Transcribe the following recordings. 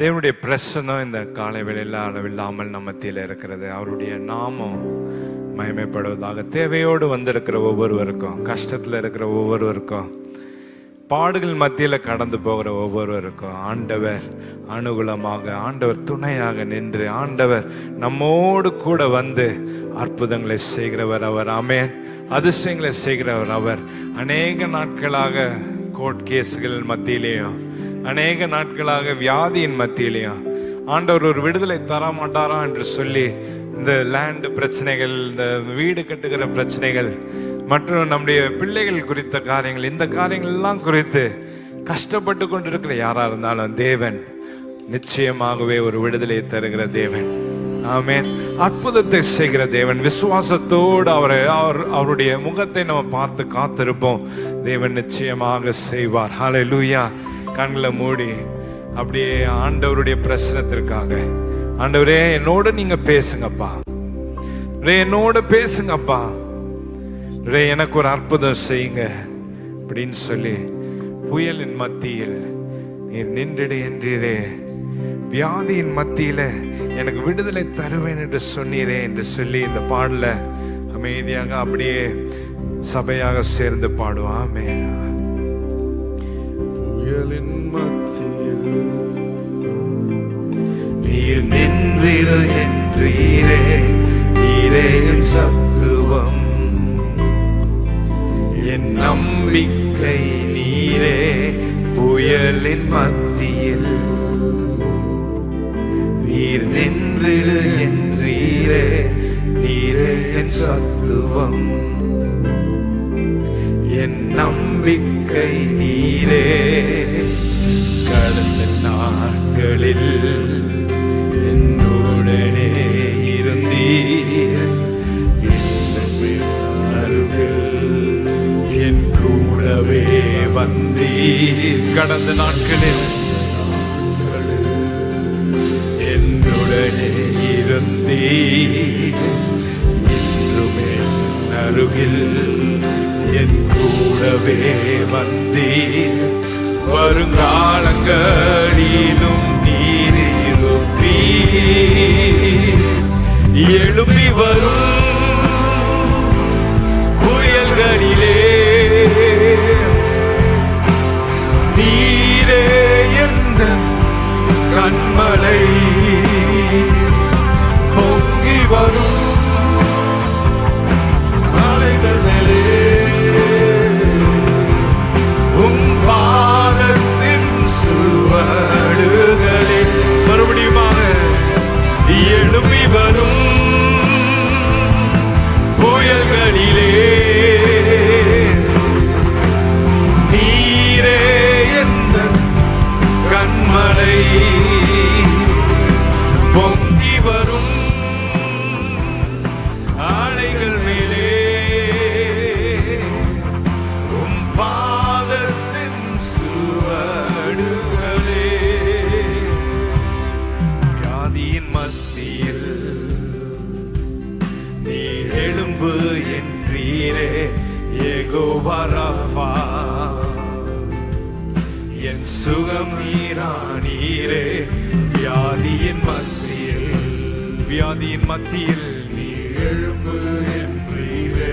தேவனுடைய பிரசனம் இந்த காலை வேளையில் அளவில்லாமல் நம்ம மத்தியில் இருக்கிறது. அவருடைய நாமம் மயமைப்படுவதாக தேவையோடு வந்திருக்கிற ஒவ்வொருவருக்கும் கஷ்டத்தில் இருக்கிற ஒவ்வொருவருக்கும் பாடுகள் மத்தியில் கடந்து போகிற ஒவ்வொருவருக்கும் ஆண்டவர் அனுகூலமாக ஆண்டவர் துணையாக நின்று ஆண்டவர் நம்மோடு கூட வந்து அற்புதங்களை செய்கிறவர் அவர். அமேன் அதிசயங்களை செய்கிறவர் அவர். அநேக நாட்களாக கோர்ட் கேஸுகள் மத்தியிலேயும் அநேக நாட்களாக வியாதியின் மத்தியிலையும் ஆண்டவர் ஒரு விடுதலை தர மாட்டாரா என்று சொல்லி இந்த லேண்டு பிரச்சனைகள் இந்த வீடு கட்டுகிற பிரச்சனைகள் மற்றும் நம்முடைய பிள்ளைகள் குறித்த காரியங்கள் இந்த காரியங்கள் எல்லாம் குறித்து கஷ்டப்பட்டு கொண்டிருக்கிற யாரா இருந்தாலும் தேவன் நிச்சயமாகவே ஒரு விடுதலை தருகிற தேவன். ஆமே அற்புதத்தை செய்கிற தேவன். விசுவாசத்தோடு அவரை அவர் அவருடைய முகத்தை நம்ம பார்த்து காத்திருப்போம். தேவன் நிச்சயமாக செய்வார். ஹalleluya கண்களை மூடி அப்படியே ஆண்டவருடைய பிரசனத்திற்காக. ஆண்டவரே என்னோட நீங்க பேசுங்கப்பா. ரே என்னோட பேசுங்கப்பா. ரே எனக்கு ஒரு அற்புதம் செய்யுங்க அப்படின்னு சொல்லி புயலின் மத்தியில் நீர் நின்றிடு என்றீரே. வியாதியின் மத்தியில எனக்கு விடுதலை தருவேன் என்று சொன்னீரே என்று சொல்லி இந்த பாடல அமைதியாக அப்படியே சபையாக சேர்ந்து பாடுவாமே. புயலின் மத்தியில். நீர் நின்றிடு என்றீரே நீரே என் சத்துவம். என் நம்பிக்கை நீரே புயலின் மத்தியில். நீர் நின்றிடு என்றீரே நீரே என் சத்துவம். என் நம்பிக்கை நீரே. கடந்த நாட்களில் என்னுடனே இருந்தீர். என் கூடவே வந்தீர். கடந்த நாட்களில் என்னுடனே இருந்தீர். இன்றுமே அருகில் என் கூடவே வந்தீர். வருங்காலங்களிலும் நீரிருப்பீர் எழுப்பி வரும் என் சுகம் நீரானீரே வியாதியின் மத்தியில் வியாதியின் மத்தியில் நீ எழும்பு என்றீரே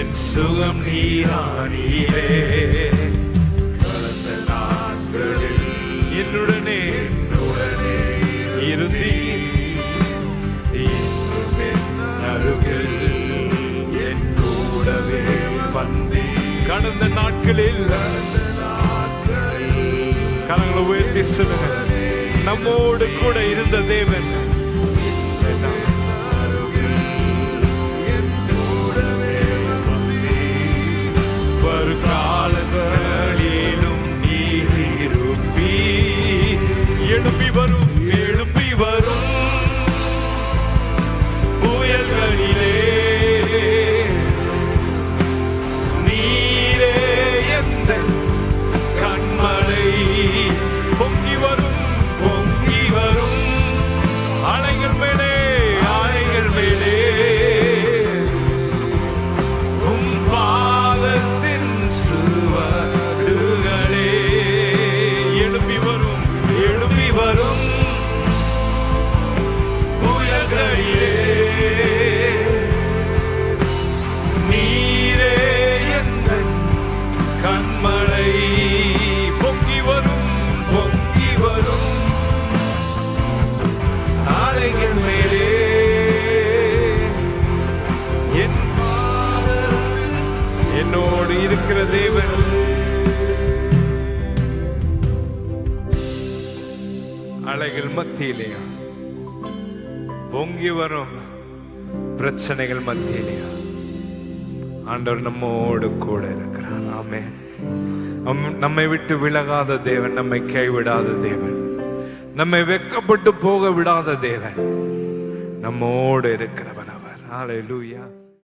என் சுகம் நீரானீரே கடந்த உயர்த்தி சொல்லுங்க நம்மோடு கூட இருந்த தேவன் இருக்கிற தேவன். அலைகள் மத்தியிலேயா பொங்கி வரும் பிரச்சனைகள் மத்தியிலேயா ஆண்டவர் நம்மோடு கூட இருக்கிறார். ஆமே நம்மை விட்டு விலகாத தேவன் நம்மை கைவிடாத தேவன். நம்மை வெக்கப்பட்டு போக விடாத தேவன். நம்மோடு இருக்கிறவர் அவர். ஹalleluya